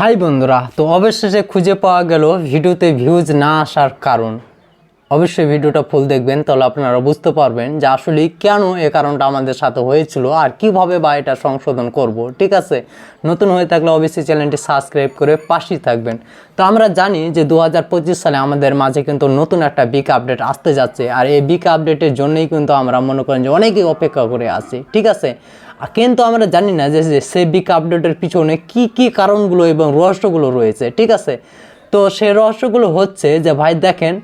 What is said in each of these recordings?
High বন্ধুরা, তো অবশেষে খুঁজে পাওয়া গেল ভিডিওতে ভিউজ না আসার কারণ। অবশ্যই ভিডিওটা ফুল দেখবেন, তাহলে আপনারা বুঝতে পারবেন যে আসলে কেন এ কারণটা আমাদের সাথে হয়েছিল আর কীভাবে বা এটা সংশোধন করব, ঠিক আছে? নতুন হয়ে থাকলে অবশ্যই চ্যানেলটি সাবস্ক্রাইব করে পাশেই থাকবেন। তো আমরা জানি যে দু হাজার পঁচিশ সালে আমাদের মাঝে কিন্তু নতুন একটা বিগ আপডেট আসতে যাচ্ছে, আর এই বিগ আপডেটের জন্যই কিন্তু আমরা মনে করেন যে অনেকেই অপেক্ষা করে আছি, ঠিক আছে? কিন্তু আমরা জানি না যে সেই বিগ আপডেটের পিছনে কি কি কারণগুলো এবং রহস্যগুলো রয়েছে, ঠিক আছে? তো সেই রহস্যগুলো হচ্ছে যে, ভাই দেখেন,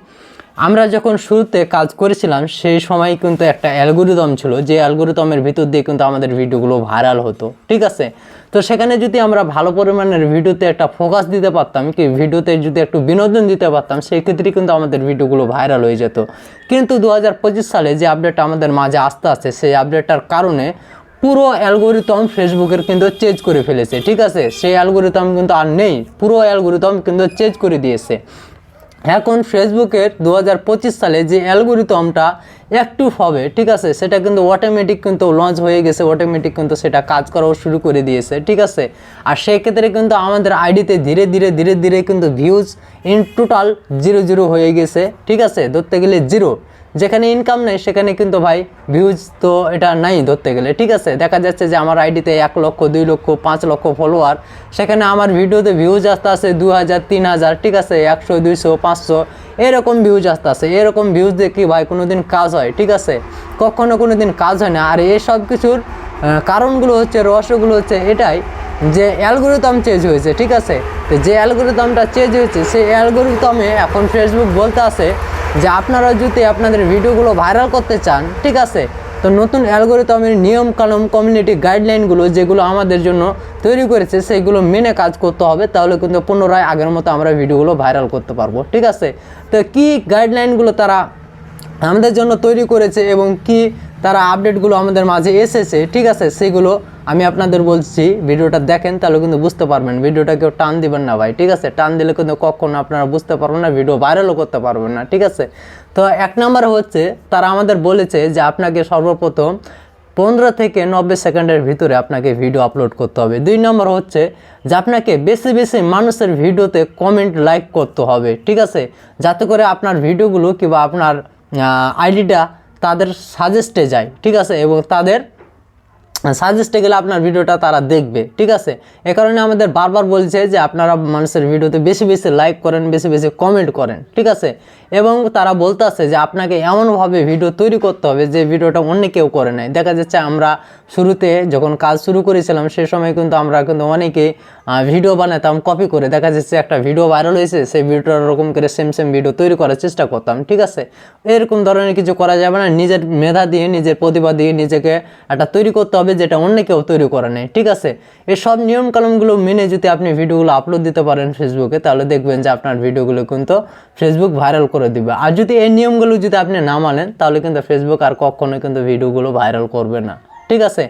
আমরা যখন শুরুতে কাজ করেছিলাম, সেই সময় কিন্তু একটা অ্যালগোরিদম ছিল, যে অ্যালগোরিদমের ভিতর দিয়ে কিন্তু আমাদের ভিডিওগুলো ভাইরাল হতো, ঠিক আছে? তো সেখানে যদি আমরা ভালো পরিমাণের ভিডিওতে একটা ফোকাস দিতে পারতাম, কি ভিডিওতে যদি একটু বিনোদন দিতে পারতাম, সেই ক্ষেত্রে কিন্তু আমাদের ভিডিওগুলো ভাইরাল হয়ে যেত। কিন্তু দু হাজার পঁচিশ সালে যে আপডেটটা আমাদের মাঝে আসতে আসছে সেই আপডেটটার কারণে পুরো অ্যালগোরিদম ফেসবুকের কিন্তু চেঞ্জ করে ফেলেছে, ঠিক আছে? সেই অ্যালগোরিদম কিন্তু আর নেই, পুরো অ্যালগোরিদম কিন্তু চেঞ্জ করে দিয়েছে। এখন ফেসবুকের দু হাজার পঁচিশ সালে যে অ্যালগোরিদমটা অ্যাক্টিভ হবে, ঠিক আছে? সেটা কিন্তু অটোমেটিক কিন্তু লঞ্চ হয়ে গেছে অটোমেটিক কিন্তু সেটা কাজ করাও শুরু করে দিয়েছে, ঠিক আছে? আর সেক্ষেত্রে কিন্তু আমাদের আইডিতে ধীরে ধীরে ধীরে ধীরে কিন্তু views in total zero zero হয়ে গেছে, ঠিক আছে? ধরতে গেলে জিরো যেখানে ইনকাম নেই, সেখানে কিন্তু ভাই ভিউজ তো এটা নাই ধরতে গেলে। ঠিক আছে, দেখা যাচ্ছে যে আমার আইডিতে এক লক্ষ, দুই লক্ষ, পাঁচ লক্ষ ফলোয়ার সেখানে আমার ভিডিওতে ভিউজ আসতে আসে দু হাজার, তিন হাজার, ঠিক আছে, একশো, দুইশো, পাঁচশো, এরকম ভিউজ আসতে আসে এরকম ভিউজ কি ভাই কোনো দিন কাজ হয়, ঠিক আছে? কখনো কোনো দিন কাজ হয় না। আর এই সব কিছুর কারণগুলো হচ্ছে, রহস্যগুলো হচ্ছে এটাই যে অ্যালগোরিদম চেঞ্জ হয়েছে, ঠিক আছে? তো যে অ্যালগোরিদমটা চেঞ্জ হয়েছে, সেই অ্যালগোরিদমে এখন ফেসবুক বলতে আছে যে আপনারা যদি আপনাদের ভিডিওগুলো ভাইরাল করতে চান, ঠিক আছে? তো নতুন অ্যালগোরিদমের নিয়ম, কানুন কমিউনিটি গাইডলাইনগুলো যেগুলো আমাদের জন্য তৈরি করেছে, সেইগুলো মেনে কাজ করতে হবে, তাহলে কিন্তু পুনরায় আগের মতো আমরা ভিডিওগুলো ভাইরাল করতে পারব, ঠিক আছে? তো কী গাইডলাইনগুলো তারা আমাদের জন্য তৈরি করেছে এবং কি তারা আপডেটগুলো আমাদের মাঝে এসেছে, ঠিক আছে? সেগুলো আমি আপনাদের বলছি, ভিডিওটা দেখেন, তাহলে কিন্তু বুঝতে পারবেন। ভিডিওটা কেউ টান দিবেন না ভাই, ঠিক আছে? টান দিলে কিন্তু কখনো আপনারা বুঝতে পারবেন না, ভিডিও ভাইরালও করতে পারবেন না, ঠিক আছে? তো এক নম্বর হচ্ছে, তারা আমাদের বলেছে যে আপনাকে সর্বপ্রথম পনেরো থেকে নব্বই সেকেন্ডের ভিতরে আপনাকে ভিডিও আপলোড করতে হবে। দুই নম্বর হচ্ছে যে আপনাকে বেশি বেশি মানুষের ভিডিওতে কমেন্ট লাইক করতে হবে, ঠিক আছে? যাতে করে আপনার ভিডিওগুলো কিংবা আপনার আইডিটা তাদের সাজেস্টে যায়, ঠিক আছে? এবং তাদের সাজেস্টে গেলে আপনার ভিডিওটা তারা দেখবে, ঠিক আছে? এ কারণে আমাদের বারবার বলছে যে আপনারা মানুষের ভিডিওতে বেশি বেশি লাইক করেন, বেশি বেশি কমেন্ট করেন, ঠিক আছে? এবং তারা বলতে আছে যে আপনাকে এমনভাবে ভিডিও তৈরি করতে হবে যে ভিডিওটা অন্য কেউ করে নেয় দেখা যাচ্ছে আমরা শুরুতে যখন কাজ শুরু করেছিলাম, সে সময় কিন্তু আমরা কিন্তু অনেকে ভিডিও বানাতাম কপি করে। দেখা যাচ্ছে একটা ভিডিও ভাইরাল হয়েছে, সেই ভিডিওটা ওরকম করে সেম সেম ভিডিও তৈরি করার চেষ্টা করতাম, ঠিক আছে? এরকম ধরনের কিছু করা যাবে না। নিজের মেধা দিয়ে, নিজের প্রতিভা দিয়ে নিজেকে একটা তৈরি করতে হবে যেটা অন্য কেউ তৈরি করে নেয় ঠিক আছে? এই সব নিয়মকানুনগুলো মেনে যদি আপনি ভিডিওগুলো আপলোড দিতে পারেন ফেসবুকে তাহলে দেখবেন যে আপনার ভিডিওগুলো কিন্তু ফেসবুক ভাইরাল করে দিবে। আর যদি এই নিয়মগুলো যদি আপনি না মানেন, তাহলে কিন্তু ফেসবুক আর কখনোই কিন্তু ভিডিওগুলো ভাইরাল করবে না। ঠিক আছে?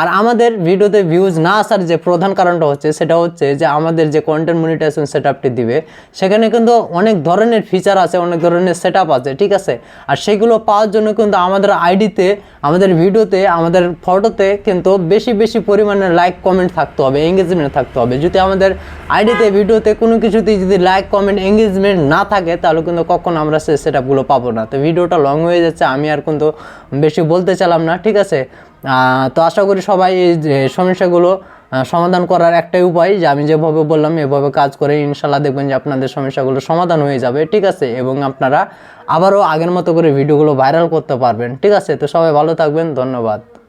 আর আমাদের ভিডিওতে ভিউজ না আসার যে প্রধান কারণটা হচ্ছে, সেটা হচ্ছে যে আমাদের যে কন্টেন্ট মনিটাইজেশন সেট আপটি দিবে, সেখানে কিন্তু অনেক ধরনের ফিচার আছে, অনেক ধরনের সেট আছে, ঠিক আছে? আর সেগুলো পাওয়ার জন্য কিন্তু আমাদের আইডিতে আমাদের ভিডিওতে, আমাদের ফটোতে কিন্তু বেশি বেশি পরিমাণে লাইক কমেন্ট থাকতে হবে এঙ্গেজমেন্ট থাকতে হবে। যদি আমাদের আইডিতে ভিডিওতে কোনো কিছুতেই যদি লাইক কমেন্ট এঙ্গেজমেন্ট না থাকে, তাহলে কিন্তু কখনো আমরা সে সেট পাবো না। তো ভিডিওটা লং হয়ে যাচ্ছে, আমি আর কিন্তু বেশি বলতে চালাম না, ঠিক আছে? তো আশা করি সবাই এই সমস্যাগুলো সমাধান করার একটাই উপায় যে আমি যেভাবে বললাম, এভাবে কাজ করে ইনশাল্লাহ দেখবেন যে আপনাদের সমস্যাগুলো সমাধান হয়ে যাবে, ঠিক আছে? এবং আপনারা আবারও আগের মতো করে ভিডিওগুলো ভাইরাল করতে পারবেন, ঠিক আছে? তো সবাই ভালো থাকবেন, ধন্যবাদ।